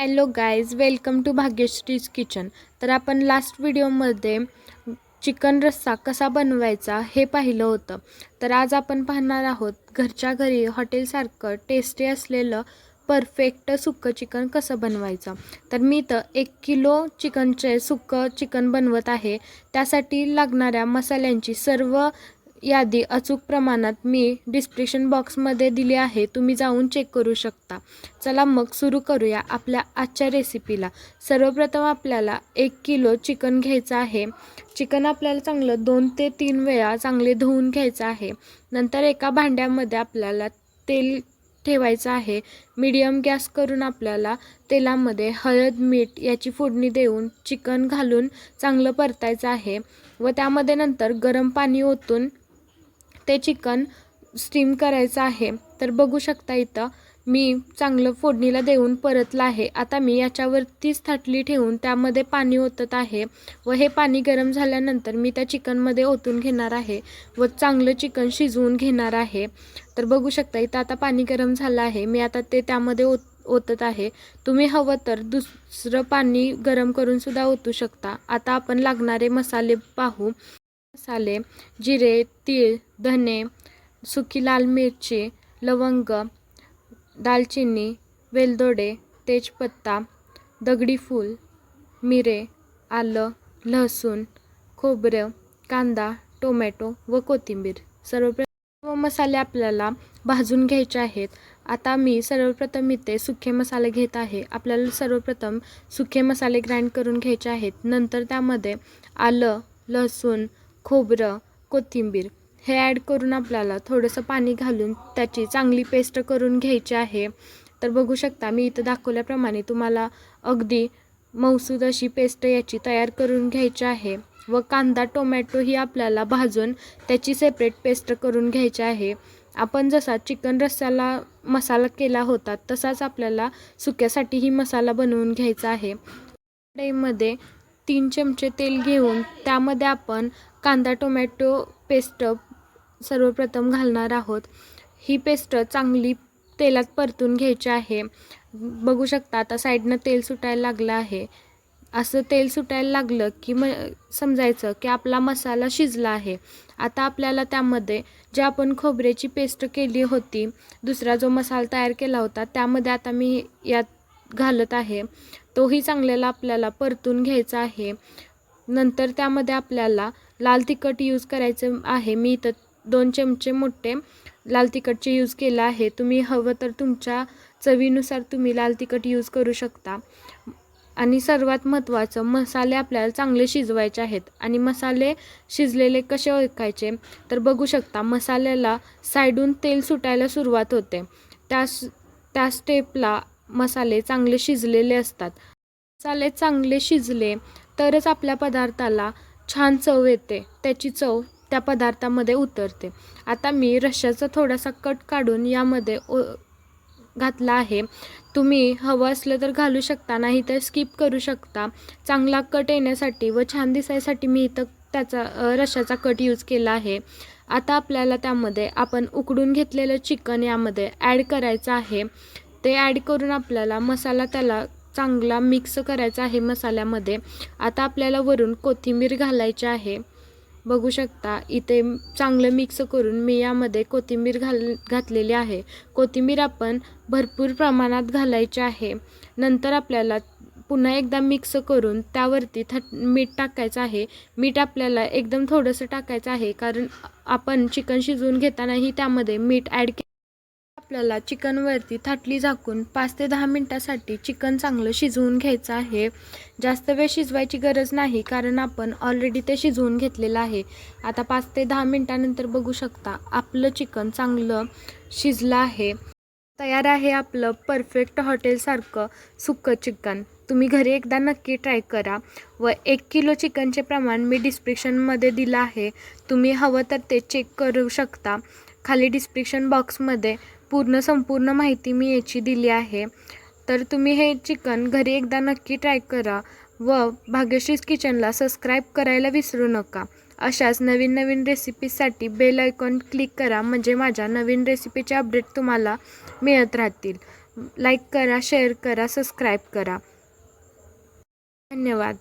Hello guys welcome to Bhagyashree's kitchen तर आपण last व्हिडिओमध्ये चिकन रस्सा कसा बनवायचा हे पाहिलं होतं. तर आज आपण पाहणार आहोत घरच्या घरी हॉटेलसारखं टेस्टी असलेलं परफेक्ट सुक्कं चिकन कसं बनवायचं. तर मी तर एक किलो चिकनचे सुक्कं चिकन बनवत आहे. त्यासाठी लागणाऱ्या मसाल्यांची सर्व यादी अचूक प्रमाणात मी डिस्क्रिप्शन बॉक्समध्ये दिली आहे. तुम्ही जाऊन चेक करू शकता. चला मग सुरू करूया आपल्या आजच्या रेसिपीला सर्वप्रथम आपल्याला एक किलो चिकन घ्यायचं आहे. चिकन आपल्याला चांगलं दोन ते तीन वेळा चांगले धुवून घ्यायचं आहे. नंतर एका भांड्यामध्ये आपल्याला तेल ठेवायचं आहे. मीडियम गॅस करून आपल्याला तेलामध्ये हळद मीठ याची फोडणी देऊन चिकन घालून चांगलं परतायचं आहे. व त्यामध्ये नंतर गरम पाणी ओतून ते चिकन स्टीम करायचं आहे. तर बघू शकता इथं मी चांगलं फोडणीला देऊन परतलं आहे. आता मी याच्यावरतीच थाटली ठेवून त्यामध्ये पाणी ओतत आहे व हे पाणी गरम झाल्यानंतर मी त्या चिकनमध्ये ओतून घेणार आहे व चांगलं चिकन शिजवून घेणार आहे. तर बघू शकता इथं आता पाणी गरम झालं आहे. मी आता ते त्यामध्ये ओत ओतत आहे. तुम्ही हवं तर दुसरं पाणी गरम करूनसुद्धा ओतू शकता. आता आपण लागणारे मसाले पाहू. मसाले जिरे तीळ धने सुकी लाल मिरची लवंग दालचिनी वेलदोडे तेजपत्ता दगडी फूल मिरे आलं लसूण खोबरं कांदा टोमॅटो व कोथिंबीर. सर्वप्रथम मसाले आपल्याला भाजून घ्यायचे आहेत. आता मी सर्वप्रथम इथे सुखे मसाले घेत आहे. आपल्याला सर्वप्रथम सुखे मसाले ग्राइंड करून घ्यायचे आहेत. नंतर त्यामध्ये आलं लसूण खोबरं कोथिंबीर हे ॲड करून आपल्याला थोडंसं पाणी घालून त्याची चांगली पेस्ट करून घ्यायची आहे. तर बघू शकता मी इथं दाखवल्याप्रमाणे तुम्हाला अगदी मौसूद अशी पेस्ट याची तयार करून घ्यायची आहे व कांदा टोमॅटो ही आपल्याला भाजून त्याची सेपरेट पेस्ट करून घ्यायची आहे. आपण जसा चिकन रस्साला मसाला केला होता तसाच आपल्याला सुक्यासाठीही मसाला बनवून घ्यायचा आहे. कढईमध्ये तीन चमचे तेल घेऊन त्यामध्ये आपण कांदा टोमॅटो पेस्ट सर्वप्रथम घालणार आहोत. ही पेस्ट चांगली तेलात परतून घ्यायची आहे. बघू शकता आता साईडनं तेल सुटायला लागलं आहे. असं तेल सुटायला लागलं की म समजायचं की आपला मसाला शिजला आहे. आता आपल्याला त्यामध्ये जे आपण खोबऱ्याची पेस्ट केली होती दुसरा जो मसाला तयार केला होता त्यामध्ये आता मी यात घालत आहे. तोही चांगल्याला आपल्याला परतून घ्यायचा आहे. नंतर त्यामध्ये आपल्याला लाल तिखट यूज करायचं आहे. मी इथं दोन चमचे मोठे लाल तिखटचे यूज केलं आहे. तुम्ही हवं तर तुमच्या चवीनुसार तुम्ही लाल तिखट यूज करू शकता. आणि सर्वात महत्त्वाचं मसाले आपल्याला चांगले शिजवायचे आहेत. आणि मसाले शिजलेले कसे ओळखायचे? तर बघू शकता मसाल्याला साईडून तेल सुटायला सुरुवात होते. त्या त्या स्टेपला मसाले चांगले शिजलेले असतात. मसाले चांगले शिजले तरच आपल्या पदार्थाला छान चव येते. त्याची चव त्या पदार्थामध्ये उतरते. आता मी रश्श्याचा थोडासा कट काढून यामध्ये ओ घातला आहे. तुम्ही हवं असलं तर घालू शकता नाही तर स्किप करू शकता. चांगला कट येण्यासाठी व छान दिसायसाठी मी इथं त्याचा रश्श्याचा कट यूज केला आहे. आता आपल्याला त्यामध्ये आपण उकडून घेतलेलं चिकन यामध्ये ॲड करायचं आहे. ते ॲड करून आपल्याला मसाला त्याला चांगला मिक्स करायचा आहे मसाल्यामध्ये. आता आपल्याला वरून कोथिंबीर घालायची आहे. बघू शकता इथे चांगलं मिक्स करून मी यामध्ये कोथिंबीर घाल घातलेली आहे. कोथिंबीर आपण भरपूर प्रमाणात घालायची आहे. नंतर आपल्याला पुन्हा एकदा मिक्स करून त्यावरती थट मीठ टाकायचं आहे. मीठ आपल्याला एकदम थोडंसं टाकायचं आहे कारण आपण चिकन शिजवून घेतानाही त्यामध्ये मीठ ॲड के आपल्याला चिकनवरती थाटली झाकून पाच ते दहा मिनटासाठी चिकन चांगलं शिजवून घ्यायचं आहे. जास्त वेळ शिजवायची गरज नाही कारण आपण ऑलरेडी ते शिजवून घेतलेलं आहे. आता पाच ते दहा मिनटानंतर बघू शकता आपलं चिकन चांगलं शिजलं आहे. तयार आहे आपलं परफेक्ट हॉटेलसारखं सुक्कं चिकन. तुम्ही घरी एकदा नक्की ट्राय करा. व एक किलो चिकनचे प्रमाण मी डिस्क्रिप्शनमध्ये दिलं आहे. तुम्ही हवं तर ते चेक करू शकता. खाली डिस्क्रिप्शन बॉक्समध्ये पूर्ण संपूर्ण माहिती मी याची दिली आहे. तर तुम्ही हे चिकन घरी एकदा नक्की ट्राय करा व भाग्यश्रीज किचनला सबस्क्राईब करायला विसरू नका. अशाच नवीन नवीन रेसिपीसाठी बेल आयकॉन क्लिक करा म्हणजे माझ्या नवीन रेसिपीचे अपडेट तुम्हाला मिळत राहतील. लाईक करा शेअर करा सबस्क्राईब करा. धन्यवाद.